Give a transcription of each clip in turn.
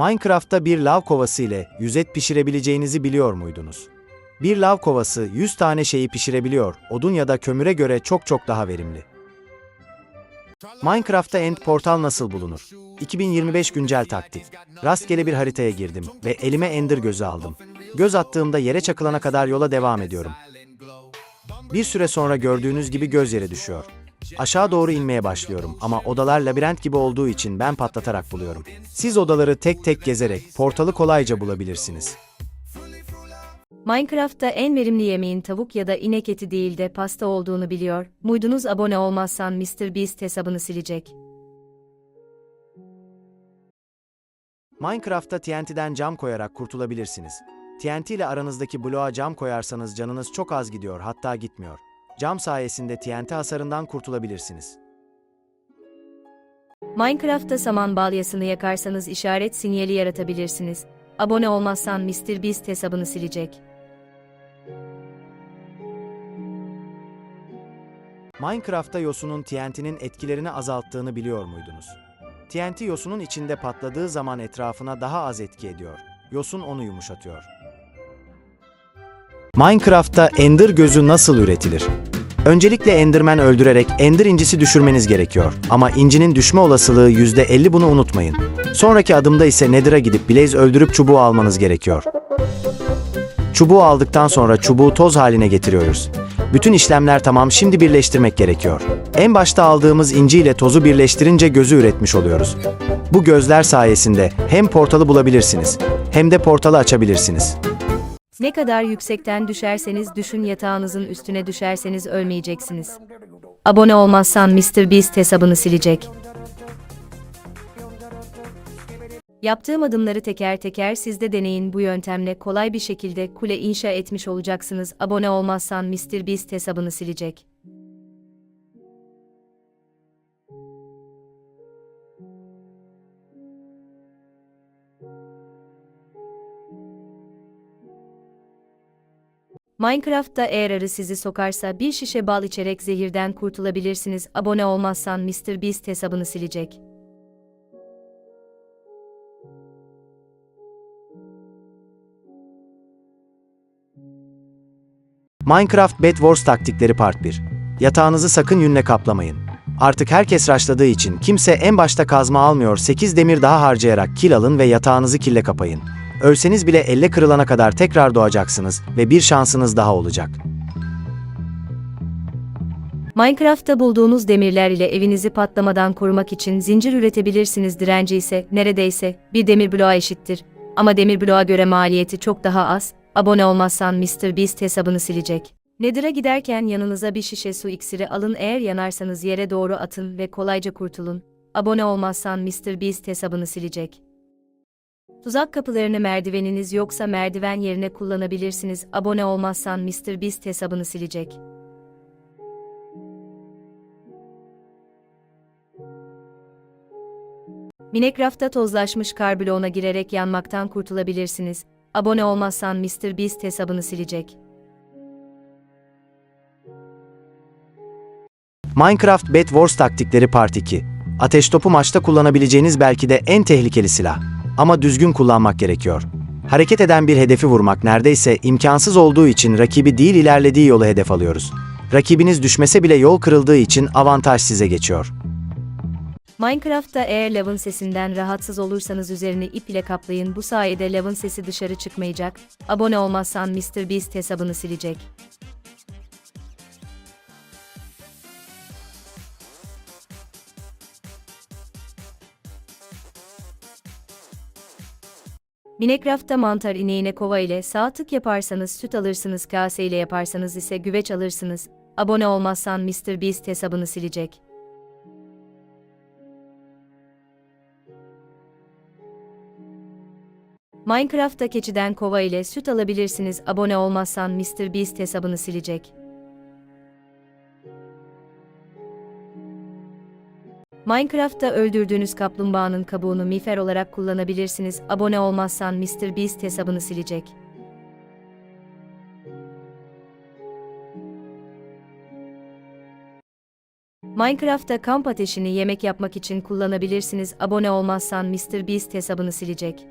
Minecraft'ta bir lav kovası ile 100 et pişirebileceğinizi biliyor muydunuz? Bir lav kovası 100 tane şeyi pişirebiliyor, odun ya da kömüre göre çok çok daha verimli. Minecraft'ta End Portal nasıl bulunur? 2025 güncel taktik. Rastgele bir haritaya girdim ve elime Ender gözü aldım. Göz attığımda yere çakılana kadar yola devam ediyorum. Bir süre sonra gördüğünüz gibi göz yere düşüyor. Aşağı doğru inmeye başlıyorum ama odalar labirent gibi olduğu için ben patlatarak buluyorum. Siz odaları tek tek gezerek portalı kolayca bulabilirsiniz. Minecraft'ta en verimli yemeğin tavuk ya da inek eti değil de pasta olduğunu biliyor. Muydunuz abone olmazsan MrBeast hesabını silecek. Minecraft'ta TNT'den cam koyarak kurtulabilirsiniz. TNT ile aranızdaki bloğa cam koyarsanız canınız çok az gidiyor hatta gitmiyor. Cam sayesinde TNT hasarından kurtulabilirsiniz. Minecraft'ta saman balyasını yakarsanız işaret sinyali yaratabilirsiniz. Abone olmazsan MrBeast hesabını silecek. Minecraft'ta yosunun TNT'nin etkilerini azalttığını biliyor muydunuz? TNT yosunun içinde patladığı zaman etrafına daha az etki ediyor. Yosun onu yumuşatıyor. Minecraft'ta Ender gözü nasıl üretilir? Öncelikle Enderman öldürerek Ender incisi düşürmeniz gerekiyor. Ama incinin düşme olasılığı %50 bunu unutmayın. Sonraki adımda ise Nether'a gidip Blaze öldürüp çubuğu almanız gerekiyor. Çubuğu aldıktan sonra çubuğu toz haline getiriyoruz. Bütün işlemler tamam şimdi birleştirmek gerekiyor. En başta aldığımız inci ile tozu birleştirince gözü üretmiş oluyoruz. Bu gözler sayesinde hem portalı bulabilirsiniz hem de portalı açabilirsiniz. Ne kadar yüksekten düşerseniz düşün yatağınızın üstüne düşerseniz ölmeyeceksiniz. Abone olmazsan MrBeast hesabını silecek. Yaptığım adımları teker teker siz de deneyin bu yöntemle kolay bir şekilde kule inşa etmiş olacaksınız. Abone olmazsan MrBeast hesabını silecek. Minecraft'ta eğer sizi sokarsa bir şişe bal içerek zehirden kurtulabilirsiniz. Abone olmazsan MrBeast hesabını silecek. Minecraft Bed Wars taktikleri part 1. Yatağınızı sakın yünle kaplamayın. Artık herkes raşladığı için kimse en başta kazma almıyor 8 demir daha harcayarak kil alın ve yatağınızı kille kapayın. Ölseniz bile elle kırılana kadar tekrar doğacaksınız ve bir şansınız daha olacak. Minecraft'ta bulduğunuz demirler ile evinizi patlamadan korumak için zincir üretebilirsiniz. Direnci ise neredeyse bir demir bloğa eşittir. Ama demir bloğa göre maliyeti çok daha az. Abone olmazsan MrBeast hesabını silecek. Nether'a giderken yanınıza bir şişe su iksiri alın eğer yanarsanız yere doğru atın ve kolayca kurtulun. Abone olmazsan MrBeast hesabını silecek. Tuzak kapılarını merdiveniniz yoksa merdiven yerine kullanabilirsiniz. Abone olmazsan MrBeast hesabını silecek. Minecraft'ta tozlaşmış kar bloğuna girerek yanmaktan kurtulabilirsiniz. Abone olmazsan MrBeast hesabını silecek. Minecraft Bed Wars taktikleri part 2. Ateş topu maçta kullanabileceğiniz belki de en tehlikeli silah. Ama düzgün kullanmak gerekiyor. Hareket eden bir hedefi vurmak neredeyse imkansız olduğu için rakibi değil ilerlediği yolu hedef alıyoruz. Rakibiniz düşmese bile yol kırıldığı için avantaj size geçiyor. Minecraft'ta eğer lavın sesinden rahatsız olursanız üzerini ip ile kaplayın. Bu sayede lavın sesi dışarı çıkmayacak. Abone olmazsan MrBeast hesabını silecek. Minecraft'ta mantar ineğine kova ile sağ tık yaparsanız süt alırsınız, kase ile yaparsanız ise güveç alırsınız. Abone olmazsan MrBeast hesabını silecek. Minecraft'ta keçiden kova ile süt alabilirsiniz. Abone olmazsan MrBeast hesabını silecek. Minecraft'ta öldürdüğünüz kaplumbağanın kabuğunu miğfer olarak kullanabilirsiniz. Abone olmazsan MrBeast hesabını silecek. Minecraft'ta kamp ateşini yemek yapmak için kullanabilirsiniz. Abone olmazsan MrBeast hesabını silecek.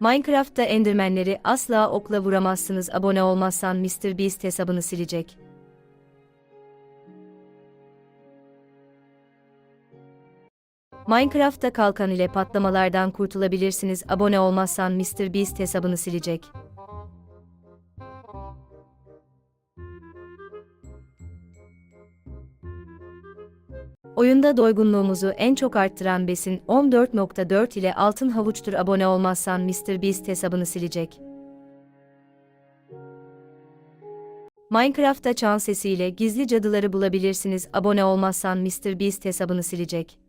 Minecraft'ta endermenleri asla okla vuramazsınız. Abone olmazsan MrBeast hesabını silecek. Minecraft'ta kalkan ile patlamalardan kurtulabilirsiniz. Abone olmazsan MrBeast hesabını silecek. Oyunda doygunluğumuzu en çok arttıran besin 14.4 ile altın havuçtur. Abone olmazsan MrBeast hesabını silecek. Minecraft'ta çan sesiyle gizli cadıları bulabilirsiniz. Abone olmazsan MrBeast hesabını silecek.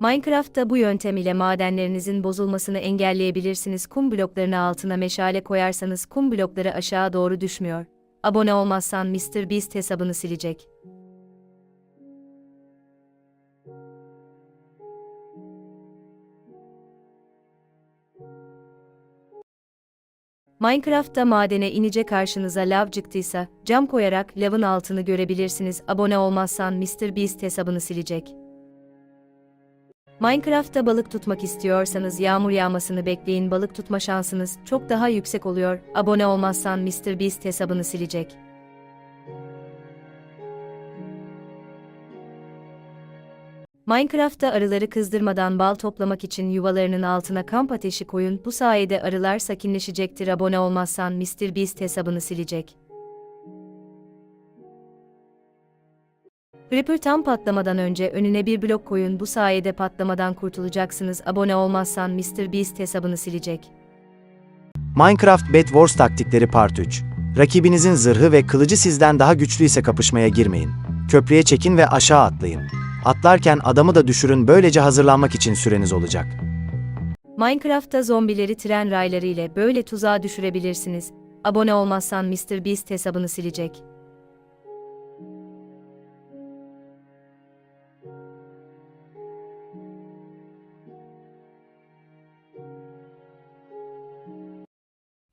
Minecraft'ta bu yöntem ile madenlerinizin bozulmasını engelleyebilirsiniz. Kum bloklarını altına meşale koyarsanız kum blokları aşağı doğru düşmüyor. Abone olmazsan MrBeast hesabını silecek. Minecraft'ta madene inince karşınıza lav çıktıysa, cam koyarak lavın altını görebilirsiniz. Abone olmazsan MrBeast hesabını silecek. Minecraft'ta balık tutmak istiyorsanız yağmur yağmasını bekleyin balık tutma şansınız çok daha yüksek oluyor. Abone olmazsan MrBeast hesabını silecek. Minecraft'ta arıları kızdırmadan bal toplamak için yuvalarının altına kamp ateşi koyun. Bu sayede arılar sakinleşecektir. Abone olmazsan MrBeast hesabını silecek. Creeper tam patlamadan önce önüne bir blok koyun. Bu sayede patlamadan kurtulacaksınız. Abone olmazsan MrBeast hesabını silecek. Minecraft Bed Wars taktikleri Part 3. Rakibinizin zırhı ve kılıcı sizden daha güçlüyse kapışmaya girmeyin. Köprüye çekin ve aşağı atlayın. Atlarken adamı da düşürün böylece hazırlanmak için süreniz olacak. Minecraft'ta zombileri tren rayları ile böyle tuzağa düşürebilirsiniz. Abone olmazsan MrBeast hesabını silecek.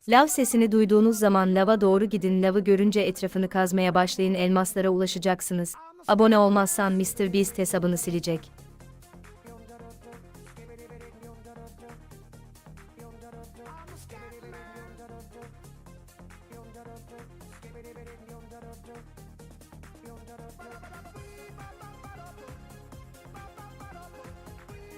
Lav sesini duyduğunuz zaman lava doğru gidin lavı görünce etrafını kazmaya başlayın elmaslara ulaşacaksınız. Abone olmazsan Mr. Beast hesabını silecek.